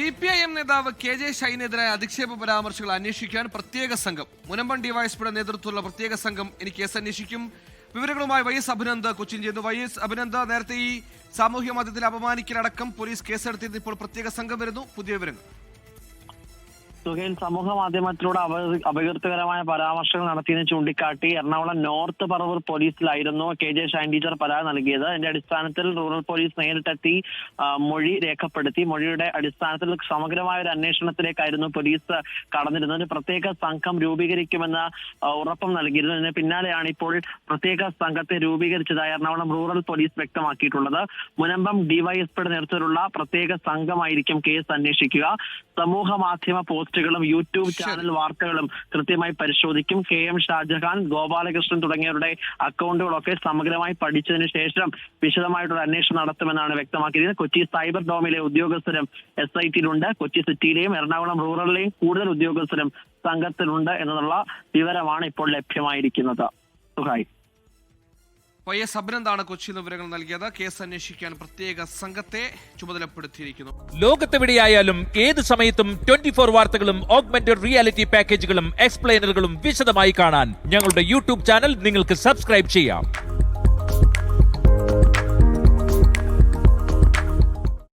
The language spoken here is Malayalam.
സി പി ഐ എം നേതാവ് കെ ജെ ഷൈനെതിരായ അധിക്ഷേപ പരാമർശങ്ങൾ അന്വേഷിക്കാൻ പ്രത്യേക സംഘം. മുനമ്പം ഡിവൈഎസ്പിയുടെ നേതൃത്വത്തിലുള്ള പ്രത്യേക സംഘം ഇനി കേസ് അന്വേഷിക്കും. വിവരങ്ങളുമായി വൈ എസ് അഭിനന്ദ് കൊച്ചിൻ ചെയ്യുന്നു വൈ എസ് അഭിനന്ദ് നേരത്തെ ഈ സാമൂഹ്യ മാധ്യമത്തിൽ അപമാനിക്കലടക്കം പോലീസ് കേസെടുത്തിരുന്നു. ഇപ്പോൾ പ്രത്യേക സംഘം വരുന്നു. പുതിയ വിവരങ്ങൾ. സുഹേൽ സമൂഹ മാധ്യമത്തിലൂടെ അപ അപകീർത്തികരമായ പരാമർശങ്ങൾ നടത്തിയെന്ന് ചൂണ്ടിക്കാട്ടി എറണാകുളം നോർത്ത് പറവൂർ പോലീസിലായിരുന്നു കെ ജെ ഷൈൻ ടീച്ചർ പരാതി നൽകിയത്. അതിന്റെ അടിസ്ഥാനത്തിൽ റൂറൽ പോലീസ് നേരിട്ടെത്തി മൊഴി രേഖപ്പെടുത്തി. മൊഴിയുടെ അടിസ്ഥാനത്തിൽ സമഗ്രമായ ഒരു അന്വേഷണത്തിലേക്കായിരുന്നു പോലീസ് കടന്നിരുന്നത്. ഒരു പ്രത്യേക സംഘം രൂപീകരിക്കുമെന്ന് ഉറപ്പം നൽകിയിരുന്നു. ഇതിന് പിന്നാലെയാണ് ഇപ്പോൾ പ്രത്യേക സംഘത്തെ രൂപീകരിച്ചതായി എറണാകുളം റൂറൽ പോലീസ് വ്യക്തമാക്കിയിട്ടുള്ളത്. മുനമ്പം ഡിവൈഎസ്പിയുടെ നേതൃത്വത്തിലുള്ള പ്രത്യേക സംഘമായിരിക്കും കേസ് അന്വേഷിക്കുക. സമൂഹ മാധ്യമ പോസ്റ്റുകളും യൂട്യൂബ് ചാനൽ വാർത്തകളും കൃത്യമായി പരിശോധിക്കും. കെ എം ഷാജഹാൻ ഗോപാലകൃഷ്ണൻ തുടങ്ങിയവരുടെ അക്കൗണ്ടുകളൊക്കെ സമഗ്രമായി പഠിച്ചതിന് ശേഷം വിശദമായിട്ടുള്ള അന്വേഷണം നടത്തുമെന്നാണ് വ്യക്തമാക്കിയത് കൊച്ചി സൈബർ ഡോമിലെ ഉദ്യോഗസ്ഥരും എസ് ഐ ടിയിലുണ്ട് കൊച്ചി സിറ്റിയിലെയും എറണാകുളം റൂറലിലെയും കൂടുതൽ ഉദ്യോഗസ്ഥരും സംഘത്തിലുണ്ട്. എന്നുള്ള വിവരമാണ് ഇപ്പോൾ ലഭ്യമായിരിക്കുന്നത്. സുഹായ് വൈ എസ് അഭിനന്ദാണ് കൊച്ചിയിൽ വിവരങ്ങൾ നൽകിയത്. കേസ് അന്വേഷിക്കാൻ പ്രത്യേക സംഘത്തെ ചുമതലപ്പെടുത്തിയിരിക്കുന്നു. ലോകത്തെവിടെയായാലും ഏത് സമയത്തും ട്വന്റി ഫോർ വാർത്തകളും ഓഗ്മെന്റഡ് റിയാലിറ്റി പാക്കേജുകളും എക്സ്പ്ലെയിനറുകളും വിശദമായി കാണാൻ ഞങ്ങളുടെ യൂട്യൂബ് ചാനൽ നിങ്ങൾക്ക് സബ്സ്ക്രൈബ് ചെയ്യാം.